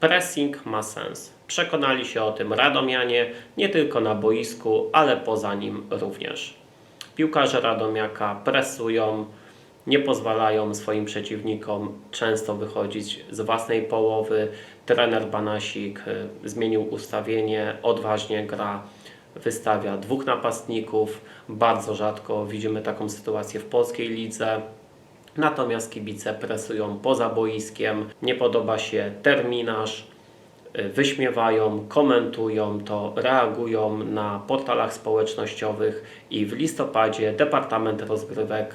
Pressing ma sens. Przekonali się o tym Radomianie nie tylko na boisku, ale poza nim również. Piłkarze Radomiaka presują, nie pozwalają swoim przeciwnikom często wychodzić z własnej połowy. Trener Banasik y, zmienił ustawienie, odważnie gra, wystawia dwóch napastników. Bardzo rzadko widzimy taką sytuację w polskiej lidze. Natomiast kibice presują poza boiskiem, nie podoba się terminarz, y, wyśmiewają, komentują to, reagują na portalach społecznościowych i w listopadzie Departament Rozgrywek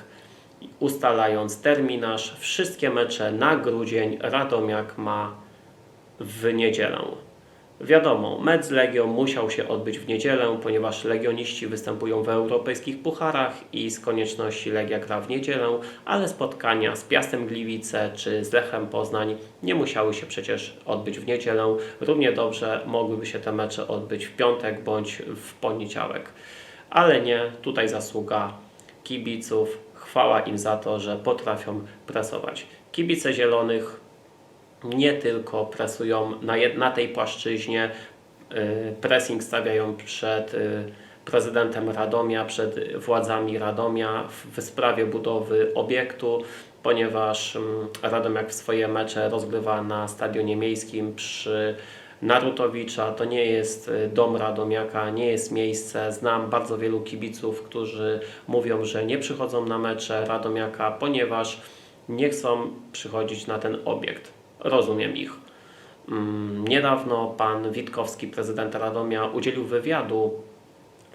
ustalając terminarz, wszystkie mecze na grudzień Radomiak ma w niedzielę. Wiadomo, mecz z Legią musiał się odbyć w niedzielę, ponieważ legioniści występują w europejskich pucharach i z konieczności Legia gra w niedzielę, ale spotkania z Piastem Gliwice czy z Lechem Poznań nie musiały się przecież odbyć w niedzielę. Równie dobrze mogłyby się te mecze odbyć w piątek bądź w poniedziałek. Ale nie, tutaj zasługa kibiców. Chwała im za to, że potrafią presować. Kibice Zielonych nie tylko presują na, jed- na tej płaszczyźnie, y, pressing stawiają przed y, prezydentem Radomia, przed władzami Radomia w, w sprawie budowy obiektu, ponieważ mm, Radomiak swoje mecze rozgrywa na stadionie miejskim przy Narutowicza. To nie jest y, dom Radomiaka, nie jest miejsce. Znam bardzo wielu kibiców, którzy mówią, że nie przychodzą na mecze Radomiaka, ponieważ nie chcą przychodzić na ten obiekt. Rozumiem ich. Mm, Niedawno pan Witkowski, prezydent Radomia, udzielił wywiadu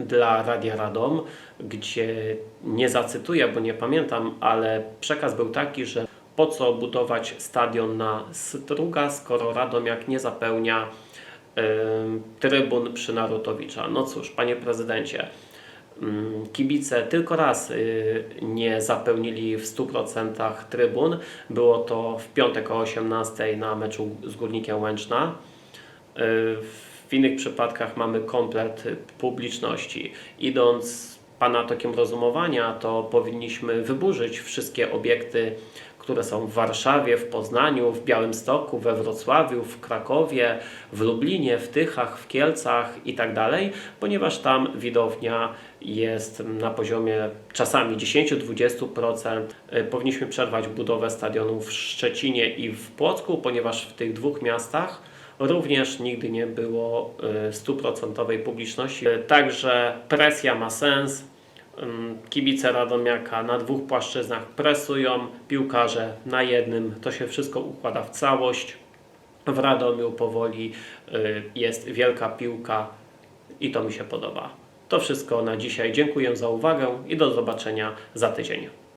dla Radia Radom, gdzie nie zacytuję, bo nie pamiętam, ale przekaz był taki, że po co budować stadion na Struga, skoro Radomiak nie zapełnia em, trybun przy Narutowicza. No cóż, panie prezydencie, kibice tylko raz y, nie zapełnili w 100% trybun. Było to w piątek o 18 na meczu z Górnikiem Łęczna. Y, W innych przypadkach mamy komplet publiczności. Idąc Pana tokiem rozumowania, to powinniśmy wyburzyć wszystkie obiekty, które są w Warszawie, w Poznaniu, w Białymstoku, we Wrocławiu, w Krakowie, w Lublinie, w Tychach, w Kielcach itd., ponieważ tam widownia jest na poziomie czasami 10-20%. Y, Powinniśmy przerwać budowę stadionów w Szczecinie i w Płocku, ponieważ w tych dwóch miastach również nigdy nie było y, stuprocentowej publiczności. Także presja ma sens. Ym, Kibice Radomiaka na dwóch płaszczyznach presują, piłkarze na jednym. To się wszystko układa w całość. W Radomiu powoli y, jest wielka piłka i to mi się podoba. To wszystko na dzisiaj. Dziękuję za uwagę i do zobaczenia za tydzień.